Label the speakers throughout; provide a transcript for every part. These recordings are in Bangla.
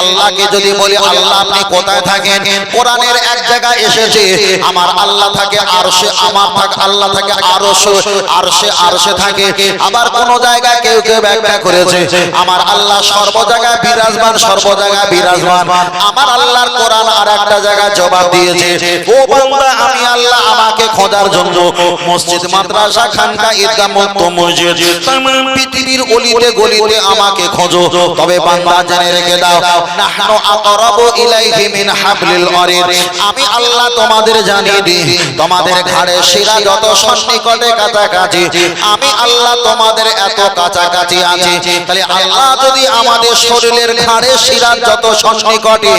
Speaker 1: আল্লাহকে যদি বলি, আল্লাহ, আপনি কোথায় থাকেন? কোরআনের এক জায়গায় এসেছে, আমার আল্লাহ থাকে আরশে আমার থাকে, আল্লাহ থাকে আরশ, আরশে আরশে থাকে। আবার কোন জায়গায় কেউ কেউ ব্যাখ্যা করেছে, আমার আল্লাহ সর্ব জায়গায় বিরাজমান, সর্ব জায়গায় বিরাজমান। আমার আল্লাহর কোরআন আর একটা জায়গায় জবাব দিয়েছে, ও বান্দা, আমি আল্লাহ আমাকে খোঁজার জন্য মসজিদ, মাদ্রাসা, খানকা, ঈদগাহ মত মসজিদ, তামাম পৃথিবীর অলিতে গলিতে আমাকে খোঁজো। তবে বান্দা জেনে রেখে দাও নাহনু আকরাবু ইলাইহি মিন হাবলিল ওয়ারিদ আমি আল্লাহ তোমাদের জানিয়ে দিই তোমাদের ঘাড়ে শিরা যত সন্নিকটে কাছাকাছি। আমি আল্লাহ তোমাদের এত কাছাকাছি আছি। তাহলে আল্লাহ যদি আমাদের শরীরের ঘাড়ে শিরা যত সন্নিকটে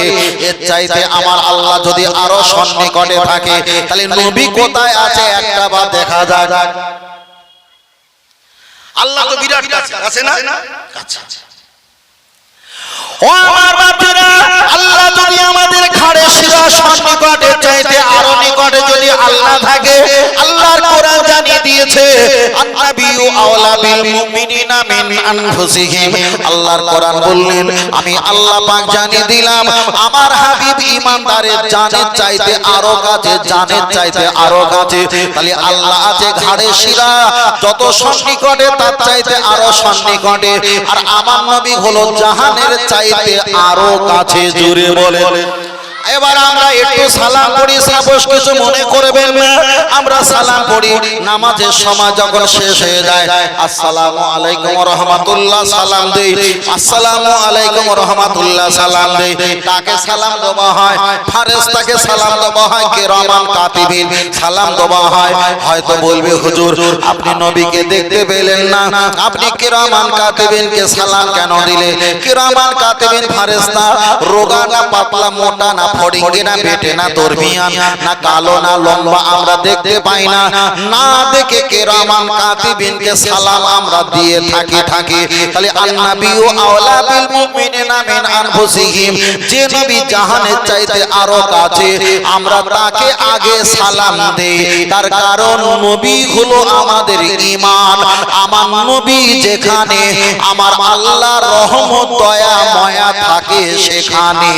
Speaker 1: এর চাইতে আমার আল্লাহ যদি আরও সন্নিকটে থাকে তাহলে নবী কোথায় আছে? একটা বার দেখা যাক।
Speaker 2: আল্লাহ তো বিরাট কাছে আছে না?
Speaker 1: আচ্ছা আল্লাহ যদি আমাদের চাইতে আরও নিকটে যদি আল্লাহ থাকে, আল্লাহর কোরআন জানিয়ে দিয়েছে আন্নাবিয়ু আওলা বিল মুমিনিনা মিন আল্লাহর কোরআন বললেন, আমি আল্লাহ পাক জানিয়ে দিলাম, আমার হাবিব চাইতে আরও কাছে চাইতে আরও কাছে। তাহলে আল্লাহ আছে ঘাড়ে যত সন্নিকটে তার চাইতে আরও সন্নিকটে। আর আমার নবী হলো জাহানের চাইতে আরও কাছে জুড়ে বলে এবার আমরা একটু সালাম পড়ি সাপোজ কিছু মনে করবেন না। আমরা সালাম পড়ি, নামাজের সময় যখন শেষ হয়ে যায়, আসসালামু আলাইকুম রহমাতুল্লাহ, সালাম দেই। আসসালামু আলাইকুম রহমাতুল্লাহ, সালাম দেই। তাকে সালাম দেওয়া হয়? ফারেস্তাকে সালাম দেওয়া হয়, কিরামান কাতিবিন। সালাম দেওয়া হয়, হয়তো বলবে, হুজুর, আপনি নবীকে দেখতে পেলেন না। আপনি কিরামান কাতিবিনকে সালাম কেন দিলে কিরামান কাতিবিন ফারেস্তা রোগা না পাতলা, মোটা না ফড়িঙ্গি না বেটে না দরমিয়ান না কালো না লম্বা আমরা দেখতে পাই না। না। দেখে কিরামান কাতিবিনকে সালাম আমরা দিয়ে থাকি থাকি তাহলে আন্নাবিউ আওলা বিল মুমিনিনা মিন আনফুসিহিম। যে নবী জাহানের চাইতে আরও কাছে আমরা তাকে আগে সালাম দেই। তার কারণ নবী হলো আমাদের ঈমান। আমার নবী যেখানে আমার আল্লাহর রহমত দয়া মায়া থাকে সেখানে।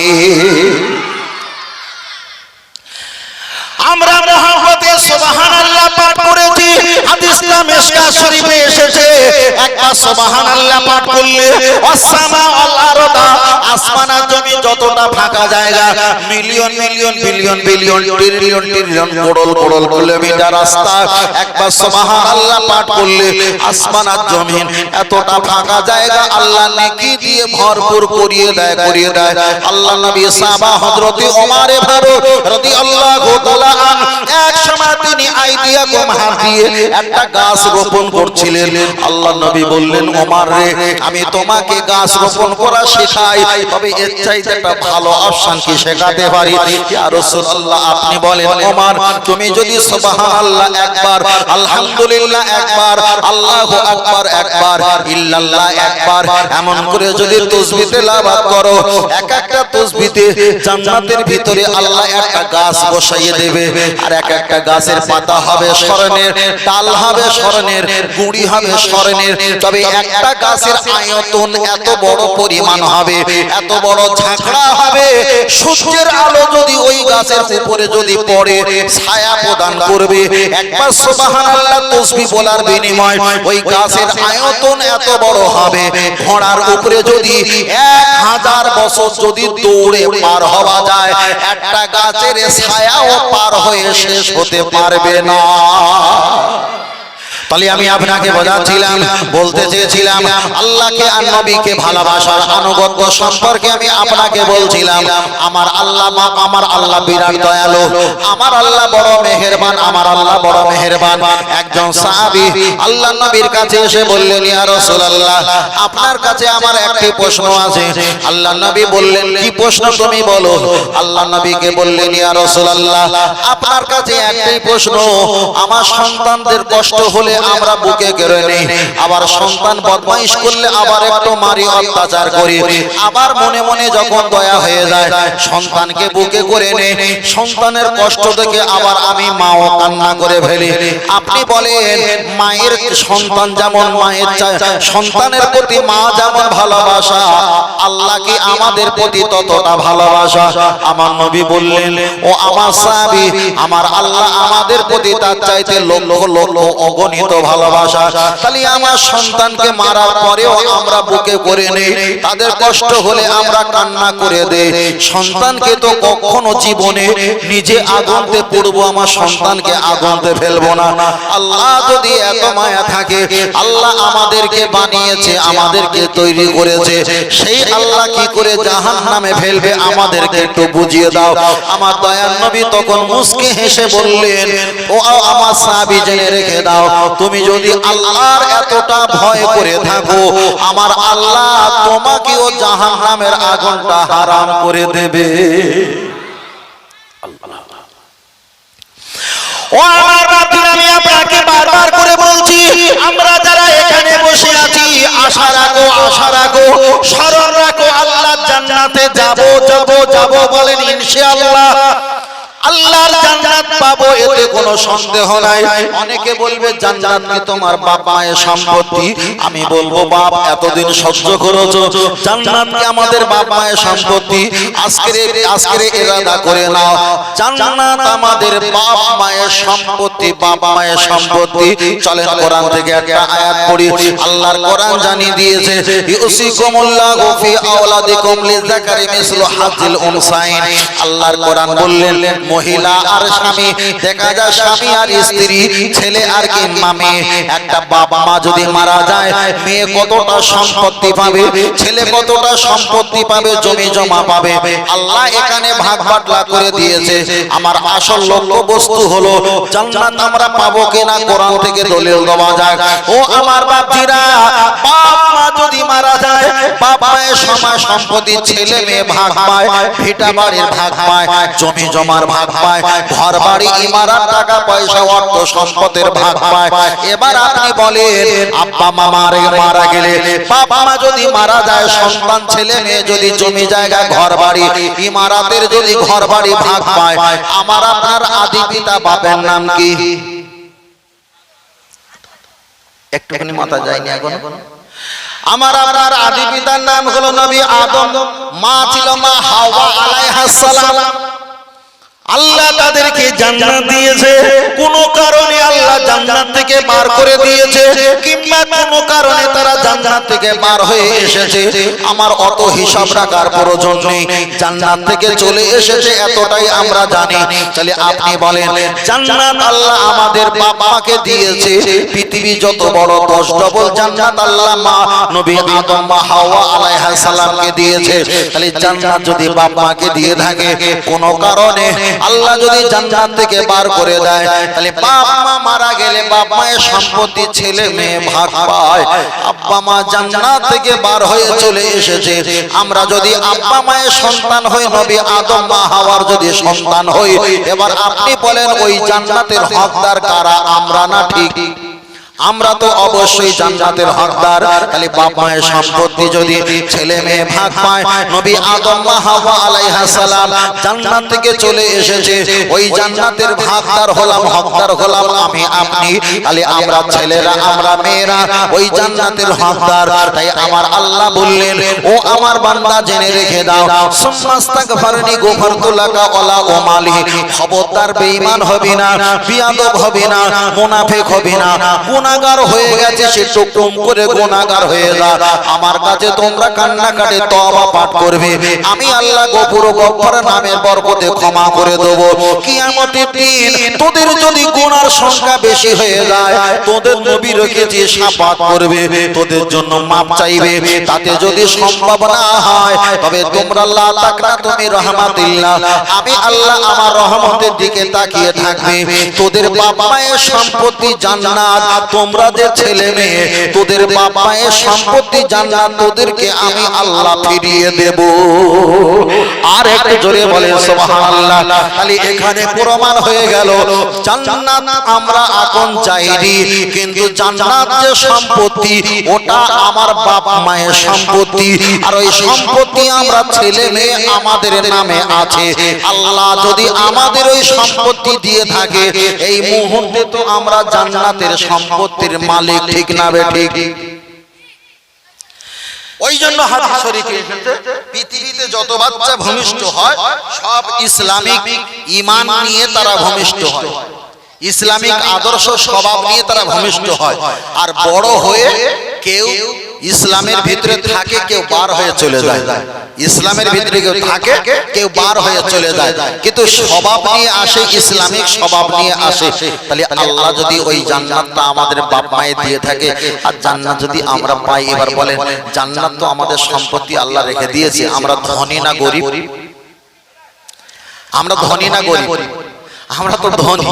Speaker 1: আমরা মহব্বতে সুবহানাল্লাহ পাঠ করেছি। শরীফে এসেছে। একবার সুবহানাল্লাহ পাঠ করলে আরদা আসমান আর জমি যতটা ফাঁকা জায়গা, million million, billion billion, trillion trillion kilometre রাস্তা। একবার সুবহানাল্লাহ পাঠ করলে আসমান আর এতটা ফাঁকা জায়গা, আল্লাহ নেকি দিয়ে ভরপুর করিয়ে দেয় করিয়ে দেয়। আল্লাহ নবী সাহাবা হযরতে ওমর ফারুক রাদিয়াল্লাহু তাআলা এক সময় তিনি আইডিয়া কম হাত দিয়ে একটা গাছ রোপণ করছিলেন। আল্লাহ নবী বললেন, ওমর রে, আমি তোমাকে গাছ রোপণ করা শেখাই, তবে এর চাইতে একটা ভালো অপশন কি শেখাতে পারি? ইয়া রাসূলুল্লাহ, আপনি বলেন, ওমর, তুমি যদি সুবহানাল্লাহ একবার, আলহামদুলিল্লাহ একবার, আল্লাহু আকবার একবার, ইল্লাল্লাহ একবার, এমন করে যদি তাসবিহ তেলাওয়াত করো, এক একটা তাসবিতে জান্নাতের ভিতরে আল্লাহ একটা গাছ বসাইয়ে দেবে। আর এক একটা গাছের পাতা হবে স্মরণের ডাল হবে স্মরণের গুড়ি হবে স্মরণের তবে একটা গাছের আয়তন এত বড় পরিমাণ হবে, এত বড় ঝাঁকড়া হবে। সূর্যের আলো যদি ওই গাছের উপরে যদি পড়ে, ছায়া প্রদান করবে। একবার সুবহানাল্লাহ তাসবিহ বলার বিনিময় ওই গাছের আয়তন এত বড় হবে। ঘোড়ার উপরে যদি এক হাজার বছর যদি দৌড়ে পার হওয়া যায়, একটা গাছের ছায়াও পার হয়ে শেষ হতে পারবে না। তাহলে আমি আপনাকে বোঝাচ্ছিলাম বলতে চেয়েছিলাম আল্লাহকে আর নবীকে ভালোবাসার আনুগত্য সম্পর্কে আমি আপনাকে বলছিলাম আমার আল্লাহ মা আমার আল্লাহ বিরাট দয়ালু আমার আল্লাহ বড় মেহেরবান আমার আল্লাহ বড় মেহেরবান। একজন সাহাবী আল্লাহ নবীর কাছে এসে বললেন ইয়া রাসূলুল্লাহ আপনার কাছে আমার একটি প্রশ্ন আছে। আল্লাহ নবী বললেন কি প্রশ্ন তুমি বলো? আল্লাহ নবীকে বললেন ইয়া রাসূলুল্লাহ আপনার কাছে একটি প্রশ্ন আমার সন্তানদের কষ্ট হলে আমরা বুকে কেড়ে নেই। আবার সন্তান বদমাইশ করলে আবার একটু মারি অত্যাচার করি। আবার মনে মনে যখন দয়া হয়ে যায়, সন্তানকে বুকে করে নে। সন্তানের কষ্ট দেখে আবার আমি মাও কান্না করে ফেলি। আপনি বলেন, মায়ের সন্তান যেমন মায়ের সন্তানের প্রতি মা যেমন ভালোবাসা, আল্লাহ কি আমাদের প্রতি ততটা ভালোবাসা? আমার নবী বললেন, ও আমার সাহাবী, আমার আল্লাহ আমাদের প্রতি তার চাইতে লক্ষ লক্ষ অগণিত ভালোবাসা। তাহলে আমার সন্তানকে মারার পরেও আমরা বুকে করে নেই। তাদের কষ্ট হলে আমরা কান্না করে দেই। সন্তানকে তো কখনো জীবনে নিজে আগুনতে পড়ব, আমার সন্তানকে আগুনতে ফেলব না। আল্লাহ যদি এত মায়া থাকে, আল্লাহ আমাদেরকে বানিয়েছে, আমাদেরকে তৈরি করেছে। সেই আল্লাহ কি করে জাহান নামে ফেলবে, আমাদেরকে একটু বুঝিয়ে দাও। আমার দয়ার নবী তখন মুসকে হেসে বললেন, ও, আমার সাহাবী জেনে রেখে দাও তুমি যদি আল্লাহর এতটা ভয় করে থাকো আমার আল্লাহ তোমাকেও জাহান নামের আগুনটা হারাম করে দেবে। ও আমার বাতিল আমি আপনাকে বারবার করে বলছি আমরা যারা এখানে বসে আছি আশা রাখো আশা রাখো স্মরণ রাখো আল্লাহ জান্নাতে যাব যাব যাব বলেন ইনশাআল্লাহ। আল্লাহর জান্নাত পাবো, এতে কোনো সন্দেহ নাই। অনেকে বলবে, জান্নাত কি তোমার বাপ মায়ের সম্পত্তি? আমি বলব, বাপ, এতদিন সহ্য করেছ। জান্নাত কি আমাদের বাপ মায়ের সম্পত্তি? আজকের আজকের ইরাদা করে নাও। জান্নাত আমাদের বাপ মায়ের সম্পত্তি বাপ মায়ের সম্পত্তি। চলেন কোরআন থেকে একটা আয়াত পড়ি। আল্লাহর কোরআন জানিয়ে দিয়েছে, ইউসিকুমুল্লাহু ফি আওলাদিকুম লিযাকারি মিসলু হাজ্জিল উনসাইন। আল্লাহর কোরআন বললেন মহিলা আর স্বামী। দেখা যায় স্বামী আর স্ত্রী ছেলে আর কি মামে। একটা বাবা মা যদি মারা যায় মেয়ে কতটা সম্পত্তি পাবে? ছেলে কতটা সম্পত্তি পাবে? জমি জমা পাবে? আল্লাহ এখানে ভাগ বাটলা করে দিয়েছে। আমার আসল লক্ষ্য বস্তু হলো জান্নাত আমরা পাবো কিনা কোরআন থেকে দলিল দেওয়া যায় ও আমার বাপজিরা বাপ মা যদি মারা যায় বাপ মায়ের সময় সম্পত্তি ছেলে মেয়ে ভাগ পায় ভিটা বাড়ির ভাগ পায় জমি জমার ভাগ পায় ঘর বাড়ি ইমারত, টাকা, পয়সা, অর্থ, সম্পদের ভাগ পায়। এবার আপনি বলেন, আব্বা, মা মারে মারা গেলে, বাবা মা যদি মারা যায়, সন্তান, ছেলে মেয়ে যদি জমি জায়গা ঘর বাড়ি ইমারাতের যদি ঘর বাড়ি ভাগ পায়, আমার আপনার আদি পিতা, বাপের নাম কি? একটুখানি মাথা যায়নি এখন? আমার আপনার আদি পিতার নাম হলো নবী আদম। মা ছিল মা হাওয়া আলাইহাস সালাম। আল্লাহ তাদেরকে জান্নাত দিয়েছে। কোন কারণে আল্লাহ জান্নাত থেকে বার করে দিয়েছে। কিংবা কোন কারণে তারা জান্নাত থেকে বার হয়ে এসেছে। আমার অত হিসাব রাখার প্রয়োজন নেই। জান্নাত থেকে চলে এসেছে এতটাই আমরা জানি। তাহলে আপনি বলেন জান্নাত আল্লাহ আমাদের বাবাকে দিয়েছে। পৃথিবী যত বড় দশ ডবল জান্নাত আল্লাহ মা নবী আদম মা হাওয়া আলাইহিস সালামকে দিয়েছে। তাহলে জান্নাত যদি বাপ মাকে দিয়ে থাকে কোন কারণে আল্লাহ যদি জান্নাত থেকে বার করে দেয়, তাহলে বাপ মা মারা গেলে বাপ মায়ের সম্পত্তি ছেলে মেয়ে ভাগ পায়। আব্বা মা জান্নাত থেকে বার হয়ে চলে এসেছে। আমরা যদি আব্বা মায়ের সন্তান হই, নবী আদম মা হাওয়ার যদি সন্তান হই, এবার আপনি বলেন, ওই জান্নাতের হকদার কারা? আমরা না ঠিক? আমরা তো অবশ্যই জান্নাতের হকদার। খালি বাপ মায়ের সম্পত্তি যদি ছেলে মেয়ে ভাগ পায় নবী আদম হাওয়া আলাইহিস সালাম জান্নাত থেকে চলে এসেছে। ওই জান্নাতের ভাগদার হলাম হকদার হলাম আমি আপনি। খালি আমরা ছেলেরা আমরা মেয়েরা ওই জান্নাতের হকদার। তাই আমার আল্লাহ বললেন ও আমার বান্দা জেনে রেখে দাও। সুম্মাস্তাগফারনি গফারতু লাকা ওয়ালা ও মালি। খবরদার বেঈমান হবি না বিয়াদব হবি না মুনাফিক হবি না গুনাহগার হয়ে গেছে, সে কম করে গুনাহগার হয়ে যা আমার কাছে তোমরা কান্নাকাটি তওবা পাঠ করবে। আমি আল্লাহ গফুর গফফার নামের বরকতে ক্ষমা করে দেব। কিয়ামতের দিন তোদের যদি গুনার সংখ্যা বেশি হয়ে যায়, তোদের নবী রেখেছে শাফাত করবে, তোদের জন্য মাপ চাইবে। তাতে যদি সম্ভব না হয়, তবে তোমরা আল্লাহ তাকরা তুমি রহমাতিল্লাহ। আমি আল্লাহ আমার রহমতের দিকে তাকিয়ে থাকবে। তোদের বাবা মায়ের সম্পত্তি জান্নাত তোমরা যে ছেলে মেয়ে, তোদের বাপ মায়ের সম্পত্তি জান্নাত তোদেরকে আমি আল্লাহ ফিরিয়ে দেব। আর একটু জোরে বলে, সুবহানাল্লাহ। খালি এখানে প্রমাণ হয়ে গেল, জান্নাত আমরা এখন চাইনি, কিন্তু জান্নাত যে সম্পত্তি, ওটা আমার বাপ মায়ের সম্পত্তি। আর ওই সম্পত্তি আমরা ছেলে মেয়ে আমাদের নামে আছে। আল্লাহ যদি আমাদের ওই সম্পত্তি দিয়ে থাকে, এই মুহূর্তে তো আমরা জান্নাতের সম্পত্তির মালিক ঠিক না ঠিক। ওই জন্য হাদিস শরীফে এসেছে, পৃথিবীতে যত বাচ্চা ভূমিষ্ঠ হয়, সব ইসলামিক ঈমান নিয়ে তারা ভূমিষ্ঠ হয়। ইসলামিক আদর্শ স্বভাব নিয়ে তারা ভূমিষ্ঠ হয়। আর বড় হয়ে কেউ ইসলামের ভিতরে থাকে কেউ বার হয়ে চলে যায়। ইসলামের ভিতরে কেউ থাকে কেউ বার হয়ে চলে যায়। কিন্তু স্বভাব নিয়ে আসে ইসলামিক স্বভাব নিয়ে আসে। তাহলে আল্লাহ যদি ওই জান্নাতটা আমাদের বাপ মায়ে দিয়ে থাকে আর জান্নাত যদি আমরা পাই এবার বলেন জান্নাত তো আমাদের সম্পত্তি আল্লাহ রেখে দিয়েছে আমরা ধনী না গরিব। আমরা ধনী না গরিব। আমরা তো ধনী।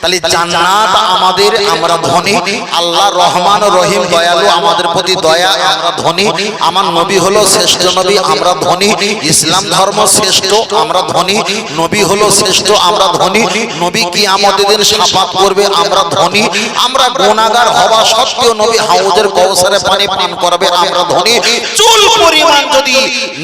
Speaker 1: তাহলে জান্নাত আমাদের আমরা ধনী। আল্লাহ রহমান রহিম দয়ালু আমাদের প্রতি দয়া আমরা ধনী। আমার নবী হলো শ্রেষ্ঠ নবী আমরা ধনী। ইসলাম ধর্ম শ্রেষ্ঠ আমরা ধনী। নবী হলো শ্রেষ্ঠ আমরা ধনী। নবী কি আমাদের দিন সাফাত করবে আমরা ধনী। আমরা গুনাহগার হওয়া সত্ত্বেও নবী হাউজের কৌসারে পানি পান করবে আমরা ধনী। চুল পরিমাণ যদি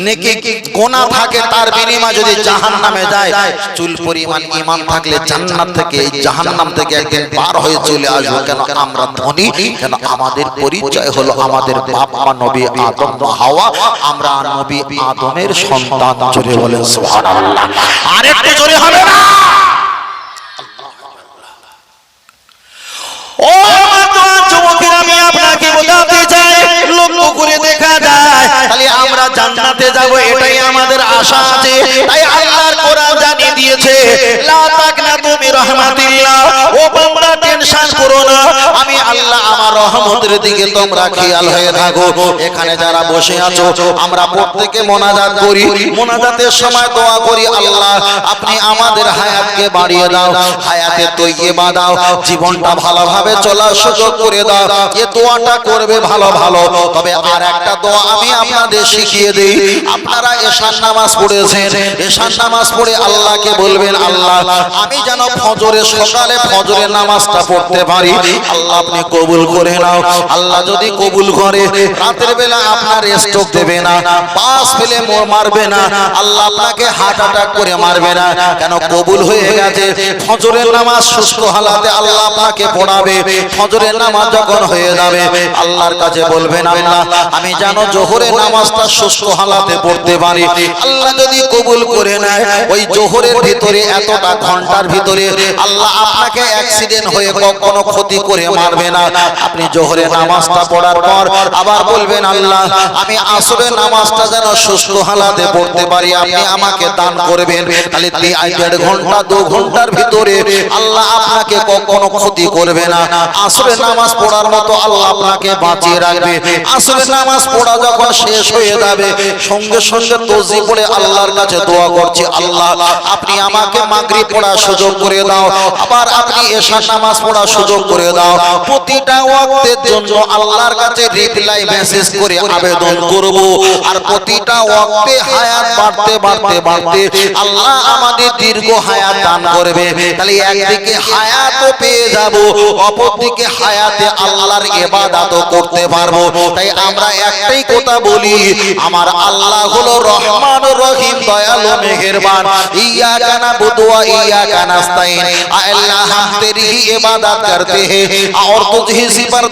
Speaker 1: নেকি গোনা থাকে তার বিনিময়ে যদি জাহান্নামে যায় চুল পরিমাণ ঈমান থাকলে জান্নাত থেকে এই জাহান্নাম থেকে একদিন পার হয়ে চলে আসব। কেন আমরা ধনী? কেন আমাদের পরিচয় হলো আমাদের বাপ নবী আদম হাওয়া। আমরা নবী আদমের সন্তান জোরে বলেন সুবহানাল্লাহ। আর একটু জোরে হবে না? ও আমরা জান্নাতে যাব, এটাই আমাদের আশা আছে। তাই আল্লাহর কোরআন জানিয়ে দিয়েছে, লা তাকনা তুমি রহমাতিল্লাহ ও বান্দা টেনশন করো না আমি আল্লাহ আমার রহমতের দিকে তোমরা খেয়াল হয়ে থাকো। এখানে যারা বসে আছো আমরা প্রত্যেকে মোনাজাত করি। মোনাজাতের সময় দোয়া করি আল্লাহ আপনি আমাদের হায়াতকে বাড়িয়ে দাও। হায়াতে তৈয়বা দাও। জীবনটা ভালোভাবে চলার সুযোগ করে দাও। এ দোয়াটা করবে ভালো ভালো। তবে আর একটা দোয়া আমি আপনাদের শিখিয়ে দেই। আপনারা এশার নামাজ পড়েছেন। এশার নামাজ পড়ে আল্লাহকে বলবেন আল্লাহ আমি যেন ফজরে সকালে ফজরের নামাজটা পড়তে পারি। আল্লাহ আপনি কবুল করে নাও আল্লাহ যদি কবুল করে, রাতের বেলা আপনার স্ট্রোক দেবে না পাস ফেলে মোর মারবে না, আল্লাহ আপনাকে হার্ট অ্যাটাক করে মারবে না। কেন কবুল হয়ে গেছে? ফজরের নামাজ সুস্থ হালাতে আল্লাহ আপনাকে পড়াবে। ফজরের নামাজ যখন হয়ে যাবে, আল্লাহর কাছে বলবেন, আল্লাহ, আমি জানো জোহরের নামাজটা সুস্থ হালাতে পড়তে পারি। আল্লাহ যদি কবুল করে নেয়, ওই জোহরের ভিতরে এতটা ঘণ্টার ভিতরে আল্লাহ আপনাকে অ্যাক্সিডেন্ট হয়ে কখনো ক্ষতি করে মারবে না। আপনি জোহরের নামাজটা পড়ার পর আবার বলবেন, আল্লাহ, আমি আসরের নামাজটা যেন সুস্থ হালাতে পড়তে পারি, আপনি আমাকে দান করবেন। তাহলে দেড় ঘণ্টা, দু ঘণ্টার ভিতরে আল্লাহ আপনাকে কখনো ক্ষতি করবে না। আসরের নামাজ পড়ার মতো আল্লাহ আপনাকে বাঁচিয়ে রাখবে। আসরের নামাজ পড়া যখন শেষ হয়ে যাবে, সঙ্গে সঙ্গে তজি পড়ে আল্লাহর কাছে দোয়া করছি, আল্লাহ, আপনি আমাকে মাগরিব পড়ার সুযোগ করে দাও, আবার আপনি এশার নামাজ পড়ার সুযোগ করে দাও। প্রতিটা ওয়াক্তের জন্য আল্লাহর কাছে রিপ্লাই মেসেজ করে আবেদন করব আর প্রতিটা ওয়াক্তে হায়াত বাড়তে বাড়তে বাড়তে আল্লাহ আমাদের দীর্ঘ হায়াত দান করবে তাহলে একদিকে হায়াতও পেয়ে যাব অপরদিকে হায়াতে আল্লাহর ইবাদতও করতে পারবো তাই আমরা একটাই কথা বলি আমার আল্লাহ হলো রহমান ও রহিম দয়ালু মেহেরবান ইয়া কানা বুদুয়া ইয়া কানাস্তাইন আল্লাহ हम तेरी ही इबादत करते हैं और तुझे ही पर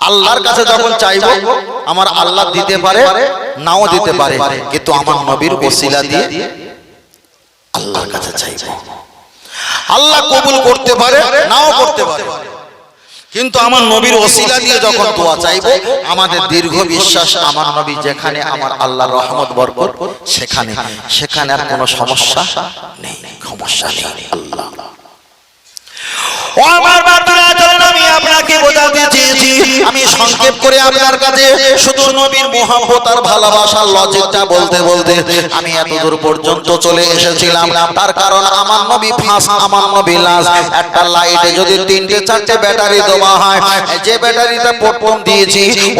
Speaker 1: আল্লাহর কাছে যখন চাইব আমার আল্লাহ দিতে পারে নাও দিতে পারে। কিন্তু আমার নবীর ওসিলা দিয়ে আল্লাহর কাছে চাইব। আল্লাহ কবুল করতে পারে নাও করতে পারে। কিন্তু আমার নবীর ওসিলা দিয়ে যখন দোয়া চাইব আমাদের দীর্ঘ বিশ্বাস আমার নবী যেখানে আমার আল্লাহর রহমত বরকত সেখানে সেখানে আর কোনো সমস্যা নেই সমস্যা নেই আল্লাহ। আমার নবী নবী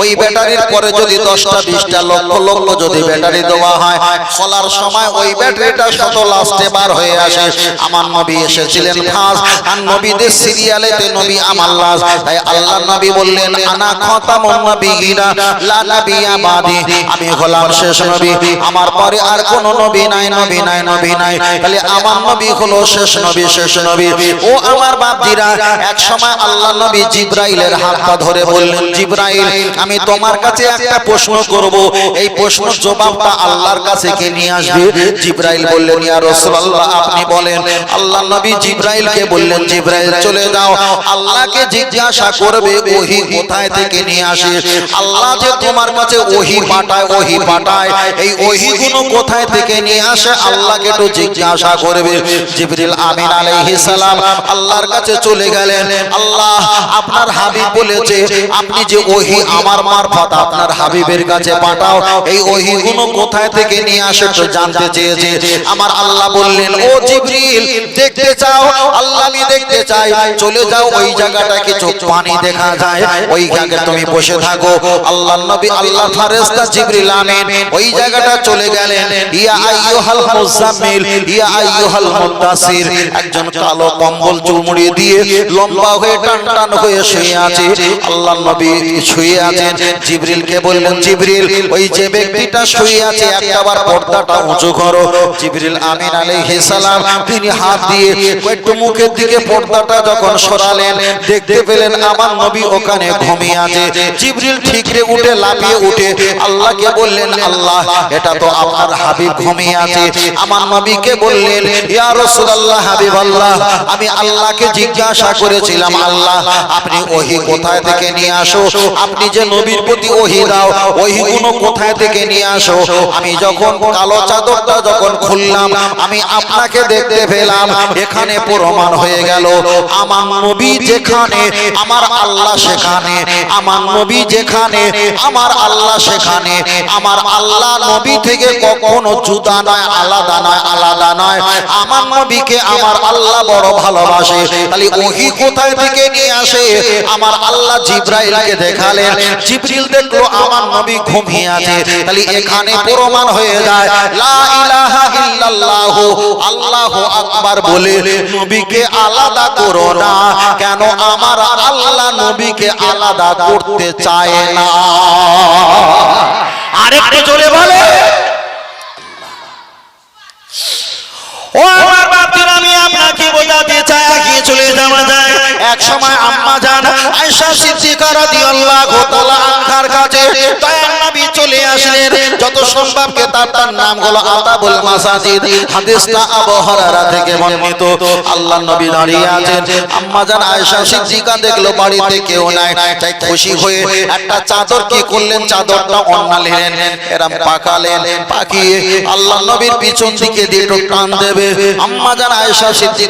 Speaker 1: ওই ব্যাটারির পরে যদি দশটা, বিশটা, লক্ষ লক্ষ যদি ব্যাটারি দেওয়া হয়, খোলার সময় ওই ব্যাটারিটা শত লাস্টে বার হয়ে আসে। আমার নবী এসেছিলেন ফাঁস, আর নবীদের সিরিয়ালেতে নবী আমার তাই আল্লাহ নবী বললেন, আনা লা বাদি আমি হলাম শেষ নবী। আমার পরে আর কোন নবী নাই নবী নাই নবী নাই। তাহলে আমার নবী হলো শেষ নবী শেষ নবী। ও আমার এক সময় আল্লাহ নবী জিব্রাইলের হাতটা ধরে বললেন, জিব্রাইল, আমি তোমার কাছে একটা প্রশ্ন করব। এই প্রশ্নের জবাবটা আল্লাহর কাছে কে নিয়ে আসবে? জিব্রাইল বললেন, ইয়া রাসূলুল্লাহ, আপনি বলেন। আল্লাহ নবী জিব্রাইলকে বললেন, জিব্রাইল চলে যাও। আল্লাহকে জিজ্ঞাসা করবে, ওহি কোথায় থেকে নিয়ে আসে আল্লাহ যে তোমার কাছে ওহি পাঠায় ওহি পাঠায়। এই ওহিগুলো কোথায় থেকে নিয়ে আসে? আল্লাহকে একটু জিজ্ঞাসা করবে। জিবরিল আমিন আলাইহিস সালাম আল্লাহর কাছে চলে গেলেন। আল্লাহ আপনার হাবিব বলেছে, আপনি যে ওহি আমার মারফত আপনার হাবিবের কাছে পাঠাও। এই ওহিগুলো কোথায় থেকে নিয়ে আসে তো জানতে চেয়েছে। আমার আল্লাহ বললেন, ও জিবরিল, দেখতে চাও? আল্লাহ আমি দেখতে চাই। চলে যাও ওই জায়গাটা কিছু পানি দেখা যায়। ওই জায়গায় তুমি বসে থাকো। আল্লাহ নবী আল্লাহ ফারেস্তা জিবরিল আমিন ওই জায়গাটা চলে গেলেন। ইয়া আইয়ুহাল মুজাম্মিল। ইয়া আইয়ুহাল মুদাসসির। একজন কালো কম্বল চুমড়ি দিয়ে লম্বা হয়ে টান টান হয়ে শুয়ে আছে। আল্লাহ নবী শুয়ে আছেন। জিবরিলকে বললেন জিবরিল ওই যে ব্যক্তিটা শুয়ে আছে একবার পর্দাটা উঁচু করো। জিবরিল আমিন আলাইহিস সালাম তিনি হাত দিয়ে একটু মুখের দিকে পর্দাটা যখন সরালেন, দেখতে পেলেন আমার নবী ওখানে ঘুমিয়ে আছে। জিবরিল ঠিকরে উঠে লাফিয়ে উঠে আল্লাহকে বললেন, আল্লাহ, এটা তো আপনার হাবিব ঘুমিয়ে আছে। আমার নবীকে বললেন, ইয়া রাসূলুল্লাহ হাবিব আল্লাহ আমি আল্লাহকে জিজ্ঞাসা করেছিলাম, আল্লাহ, আপনি ওহি কোথায় থেকে নিয়ে আসো? আপনি যে নবীর প্রতি ওহি দাও, ওহি গুলো কোথায় থেকে নিয়ে আসো? আমি যখন কালো চাদরটা যখন খুললাম, আমি আপনাকে দেখতে পেলাম, এখানে প্রমাণ হয়ে গেল আমার নবী যেখানে, আমার আল্লাহ সেখানে, আমার নবী যেখানে, আমার আল্লাহ সেখানে, আমার আল্লাহ নবী থেকে কখনো জুদা নয়, আলাদা নয় আলাদা নয়। আমার নবীকে আমার আল্লাহ বড় ভালোবাসে। তাহলে ওহি কোথায় থেকে নিয়ে আসে? আমার আল্লাহ জিব্রাইলকে দেখালেন। জিবরিল দেখল আমার নবী ঘুমিয়ে আছে। তাহলে এখানে প্রমাণ হয়ে যায়। লা ইলাহা ইল্লাল্লাহ, আল্লাহু আকবার বলে, নবীকে আলাদা করো না। কেন আমার আল্লাহ নবীকে আলাদা করতে চায় না? আরেকটু জোরে বলে। ও আমার বাপরা আমি চাই এগিয়ে চলে যাওয়া যায় এক সময় আম্মা জান সিদ্দিকা রাদিয়াল্লাহু তাআলা কাছে নবী চলে আসলেন। যত সম্ভব কিতাবটার নাম হলো আতাবুল মাসাজিদ। হাদিসটা আবু হুরায়রা থেকে বর্ণিত। আল্লাহর নবী দাঁড়িয়ে আছেন। আম্মা জান সিদ্দিকা দেখল বাড়িতে কেউ নাই। তাই খুশি হয়ে একটা চাদর কি করলেন? চাদরটা অন্নালেন এরম পাকালেন, পাকিয়ে আল্লাহর নবীর পিছন দিকে দিয়ে টান দেবে। আম্মা জান, আয়েশা সিদ্দিকা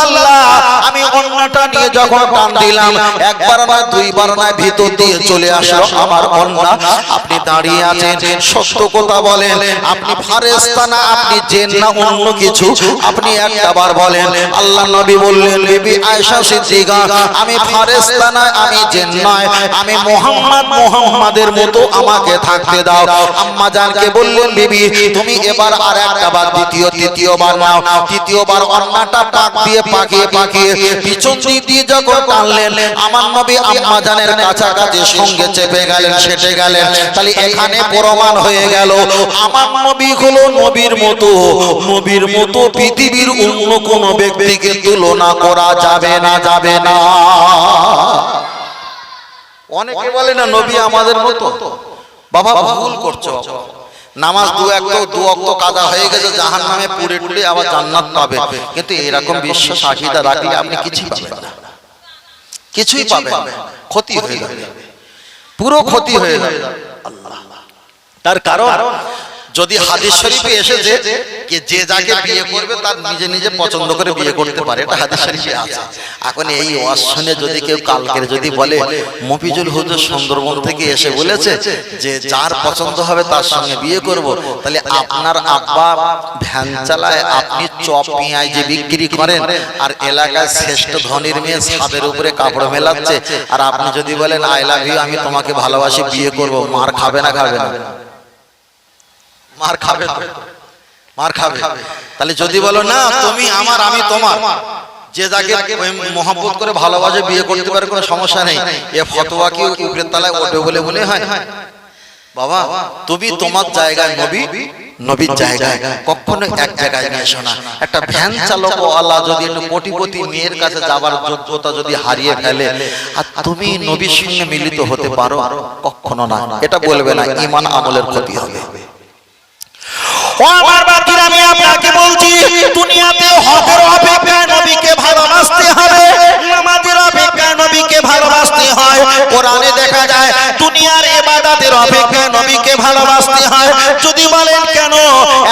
Speaker 1: রাসূলুল্লাহ আমি অন্যটা নিয়ে যখন টান দিলাম একবার না দুইবার না ভিতর দিয়ে চলে আসলো আমার অন্য। আপনি দাঁড়িয়ে আছেন সত্য কথা বলেন। আপনি ফারেস্তা না আপনি জেন না অন্য কিছু। আপনি একটাবার বলেন আল্লাহ নবী বললেন বিবি আয়েশা সিদ্দিকা আমি ফারেস্তা নয় আমি জেন নয় আমি মোহাম্মদ মোহাম্মদের মতো আমাকে থাকতে দাও। আম্মা জানকে বললেন বিবি তুমি এবার আর একটা বার দ্বিতীয় তৃতীয়বার নাও তৃতীয়বার অন্যটা পাক দিয়ে পাকিয়ে পাকিয়ে পিছন দিক দিয়ে যখন টানলেন, আমার নবী আম্মা জানের কাছাকাছি সঙ্গে চেপে গেলেন, সেটে গেলেন। তাহলে এখানে প্রমাণ হয়ে গেল, আমার নবী হলো নবীর মতো। নবীর মতো পৃথিবীর অন্য কোন ব্যক্তিকে তুলনা করা যাবে না যাবে না। অনেকে বলে না, নবী আমাদের মতো। বাবা, ভুল করছ। নামাজ দু এক দু অক্ত কাদা হয়ে গেছে জাহান নামে পুড়ে টুড়ে আবার জান্নাত পাবে। কিন্তু এরকম বিশ্বাস আকিদা রাখলে আপনি কিছুই পাবেন না। কিছুই পাবেন। ক্ষতি হয়ে যাবে। পুরো ক্ষতি হয়ে যাবে। আল্লাহ। তার কারণ? যদি হাদিস শরীফে এসেছে যে যে যাকে বিয়ে করবে তার নিজে নিজে পছন্দ করে বিয়ে করতে পারে। এটা হাদিস শরীফে আছে। এখন এই শুনে যদি কেউ কালকের যদি বলে মফিজুল হুজুর সুন্দরবন থেকে এসে বলেছে যে যার পছন্দ হবে তার সঙ্গে বিয়ে করব। তাহলে আপনার আব্বা ভ্যান চালায় আপনি চপ পেঁয়াজ যে বিক্রি করেন। আর এলাকায় শ্রেষ্ঠ ধনির মেয়ে ছাদের উপরে কাপড় মেলাচ্ছে। আর আপনি যদি বলেন আই লাভ ইউ আমি তোমাকে ভালোবাসি বিয়ে করব মার খাবে না খাবে না মার খাবে তো। মার খাবে তাহলে যদি বলো না তুমি আমার আমি তোমার। যে যাকে মহব্বত করে ভালোবাসে বিয়ে করতে পারে কোনো সমস্যা নেই। এ ফতোয়া কি উপরের তলায় ওঠে বলে মনে হয়? বাবা তুমি তোমার জায়গায় নবী নবীর জায়গায়। কখনো এক জায়গায় নিয়ে এসো না একটা ভ্যান চালক আল্লাহ যদি একটু কোটিপতি মেয়ের কাছে যাবার যোগ্যতা যদি হারিয়ে ফেলে আর তুমি নবীর সঙ্গে মিলিত হতে পারো? কখনো না। এটা বলবে না। ইমান আমলের ক্ষতি হবে
Speaker 3: ও আমার আমি আপনাকে বলছি, দুনিয়াতে হকের নবীকে ভালোবাসতে হবে নবীকে ভালোবাসতে হয়, কোরআনে দেখা যায়, দুনিয়ার নবীকে ভালোবাসতে হয়। যদি বলেন কেন,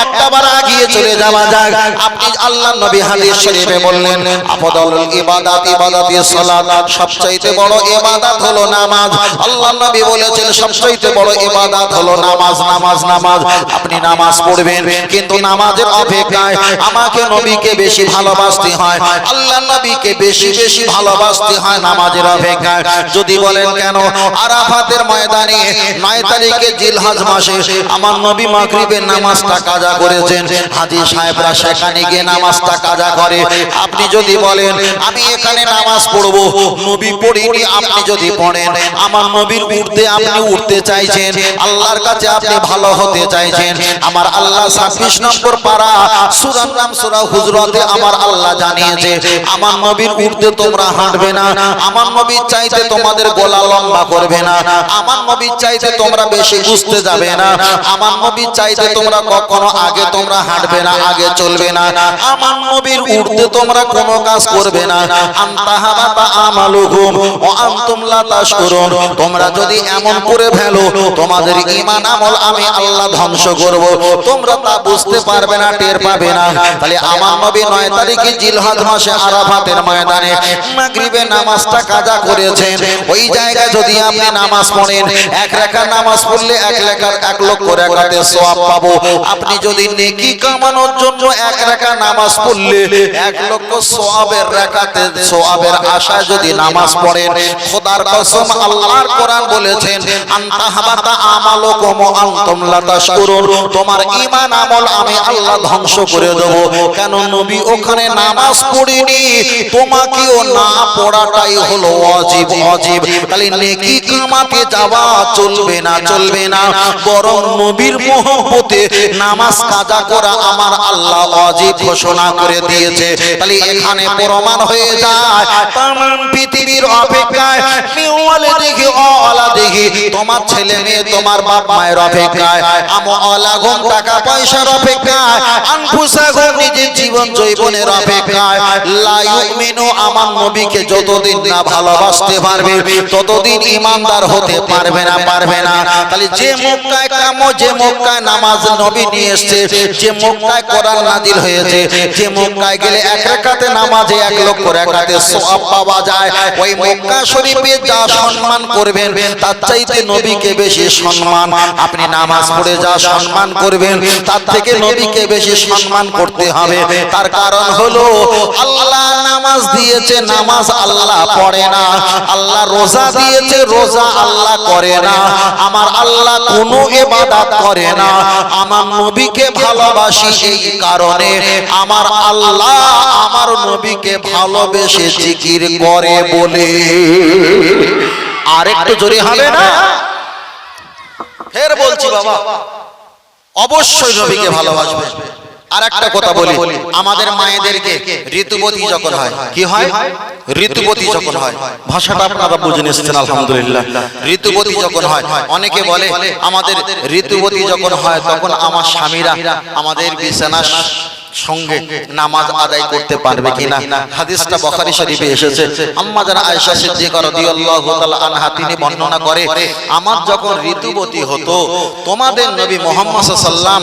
Speaker 1: একটাবার আগিয়ে চলে যাওয়া যাক। আপনি আল্লাহ নবী হাদিস শরীফে বললেন আফদল ইবাদাত ইবাদাতি সালাত, সবচাইতে বড় ইবাদত হলো নামাজ। আল্লাহ নবী বলেছেন, সবচাইতে বড় ইবাদত হলো নামাজ নামাজ নামাজ। আপনি নামাজ পড়বেন কিন্তু নামাজের অপেক্ষায় আমাকে নবীকে বেশি ভালোবাসতে হয়। আল্লাহ নবীকে বেশি বেশি ভালোবাসতে হয় নামাজের অপেক্ষায়। যদি বলেন কেন? আরাফাতের ময়দানে নয় তারিখে জিলহাজ মাসে আমার নবী মাগরিবের নামাজটা কাজা করেছেন। হাজি সাহেবরা সেখানে গিয়ে নামাজটা কাজা করে। আপনি যদি বলেন, আমি এখানে নামাজ পড়ব। নবী পড়িনি, আপনি যদি পড়েন, আমার নবীর উঠতে আপনি উঠতে চাইছেন। আল্লাহর কাছে আপনি ভালো হতে চাইছেন। আমার আল্লাহ ছাব্বিশ নম্বর সুরা হুজরতে আমার আল্লাহ জানিয়েছে, আমার নবীর তোমরা হাঁটবে না, আমার নবীর চাইতে তোমাদের লম্বা করবে না, আমার নবীর চাইতে তোমরা বেশি বুঝতে যাবে না, আমার নবীর চাইতে তোমরা কখনো আগে তোমরা হাঁটবে না, আগে চলবে না, আমার নবীর তোমরা কোনো কাজ করবে না তোমরা যদি এমন করে ফেলো, তোমাদের আমল আমি আল্লাহ ধ্বংস করব, তোমরা তা বুঝতে পারবে না, টের পাবে না। তাহলে আমার নবী 9 তারিখে জিলহজ মাসে আরাফাতের ময়দানে মাগরিবের নামাজটা কাজা করেছেন। ওই জায়গায় যদি আপনি নামাজ পড়েন, এক রাকাত নামাজ পড়লে এক লেখার এক লক্ষ রাকাতের সওয়াব পাবো। আপনি যদি নেকি কামানোর জন্য এক রাকাত নামাজ পড়লে, এক লক্ষ সওয়াবের রাকাতের সওয়াবের আশায় যদি নামাজ পড়েন, খোদার কসম আল্লাহর কোরআন বলেছেন আনতা হাবাতা আমালুকুম আনতুম লা তাশকুরুন তোমার ঈমান আমল আমি আল্লাহ ধ্বংস করে দেব। কেন নবী ওখানে নামাজ পড়েনি? তোমাকেও না পড়াটাই হলো ওয়াজিব ওয়াজিব তাহলে নেকি কামাতে যাওয়া চলবে না চলবে না। বরং নবীর মহব্বতে নামাজ কাজা করা আমার আল্লাহ ওয়াজিব ঘোষণা করে দিয়েছে। তাহলে এখানে প্রমাণ হয়ে যায় তাম পৃথিবীর অপেক্ষায়, নিওয়ালে দেখি, অলা দেখি, তোমার ছেলে মেয়ে, তোমার বাপ মায়ের অপেক্ষায়। আমো অলা ঘুম টাকা পয়সার অপেক্ষায় আনফুসা ঘুম নিজের জীবন জৈবনের অপেক্ষায়। লা ইউমিনু, আমার নবীকে যতদিন না ভালোবাসতে পারবে, ততদিন ইমানদার হতে পারবে না পারবে না। তাহলে যে মক্কায় কাম, যে মক্কায় নামাজ নবী নিয়ে এসেছে, যে মক্কায় কোরআন নাজিল হয়েছে, যে মক্কায় গেলে এক রাকাতে নামাজে এক লক্ষ রাকাতে সওয়াব পাওয়া যায়, ওই মক্কা শরীফে যা সম্মান করবেন, তার চাইতে নবীকে বেশি সম্মান। আপনি নামাজ পড়ে যা সম্মান করবেন তার থেকে নবীকে বেশি সম্মান করতে হবে। তার কারণ হলো আল্লাহ নামাজ দিয়েছে নামাজ আল্লাহ পড়ে না। আল্লাহ রোজা দিয়েছে রোজা আল্লাহ করে না। আমার আল্লাহ কোনো ইবাদত করে না। আমার নবীকে ভালোবাসি এই কারণে। আমার আল্লাহ আমার নবীকে ভালোবেসে জিকির করে বলে। আরেকটু জোরে হবে না? ফের বলছি বাবা। অবশ্যই নবীকে ভালোবাসবে। আর একটা কথা বলি আমাদের মায়েদেরকে ঋতুবতী যখন হয় কি হয়? ঋতুবতী যখন হয়। ভাষাটা আপনারা বুঝে নিয়েছেন আলহামদুলিল্লাহ। ঋতুবতী যখন হয় অনেকে বলে আমাদের ঋতুবতী যখন হয় তখন আমার স্বামীরা আমাদের বিছানার সঙ্গে নামাজ আদায় করতে পারবে কিনা? হাদিসটা বখারি শরীফে এসেছে। আম্মা যারা আয়েশা সিদ্দিকা রাদিয়াল্লাহু তাআলা আনহা, তিনি বর্ণনা করে, আমার যখন ঋতুবতী হতো, তোমাদের নবী মুহাম্মদ সাল্লাম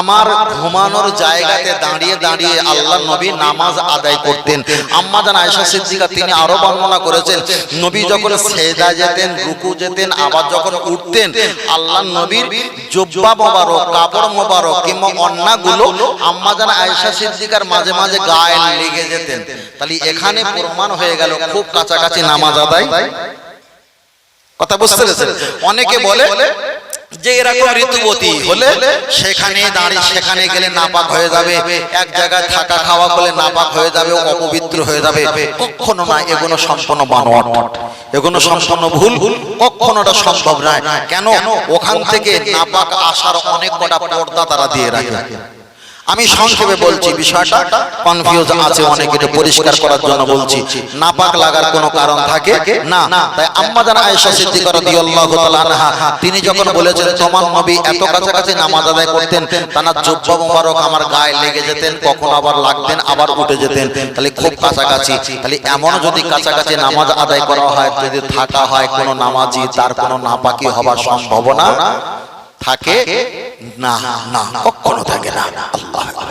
Speaker 1: আমার ঘুমানোর জায়গাতে দাঁড়িয়ে দাঁড়িয়ে আল্লাহ নবী নামাজ আদায় করতেন। আম্মা জান আয়েশা সিদ্দিকা, তিনি আরও বর্ণনা করেছেন, নবী যখন সেজদা যেতেন, রুকু যেতেন, আবার যখন উঠতেন, আল্লাহ নবীর জুব্বা মোবারক, কাপড় মোবারক কিংবা অন্যগুলো আম্মা জান আয়েশা সিদ্দিকার মাঝে মাঝে গায়ে লেগে যেতেন, তাহলে এখানে প্রমাণ হয়ে গেল খুব কাছাকাছি নামাজ আদায়। কথা বুঝতে পেরেছেন? অনেকে বলে যে এরকম ঋতুবতী হলে সেখানে দাঁড়িয়ে সেখানে গেলে নাপাক হয়ে যাবে, এক জায়গায় থাকা খাওয়া করলে নাপাক হয়ে যাবে অপবিত্র হয়ে যাবে। কখনো না, এগুলো সম্পূর্ণ বানোয়াট। এগুলো সম্পূর্ণ ভুল ভুল, কখনোটা সম্ভব নয়। কেন? ওখান থেকে নাপাক আসার অনেক কটা পর্দা তারা দিয়ে রাখে। আমি সংক্ষেপে বলছি, বিষয়টা কনফিউজ আছে অনেক এটা পরিষ্কার করার জন্য বলছি। নাপাক লাগার কোনো কারণ থাকে? না। তাই আম্মা জান আয়েশা সিদ্দিকা রাদিয়াল্লাহু তাআলা আনহা, তিনি যখন বলেছেন, তোমার নবী এত কাছাকাছি নামাজ আদায় করতেন, তানার জুব্বা মোবারক আমার গায়ে লেগে যেতেন, কখন আবার লাগতেন, আবার উঠে যেতেন। তাহলে খুব কাছাকাছি। তাহলে এমন যদি কাছাকাছি নামাজ আদায় করা হয়, যদি থাকা হয় কোনো নামাজি, তার কোনো নাপাকি হবার সম্ভাবনা থাকে না না কখনো থাকে না। আল্লাহ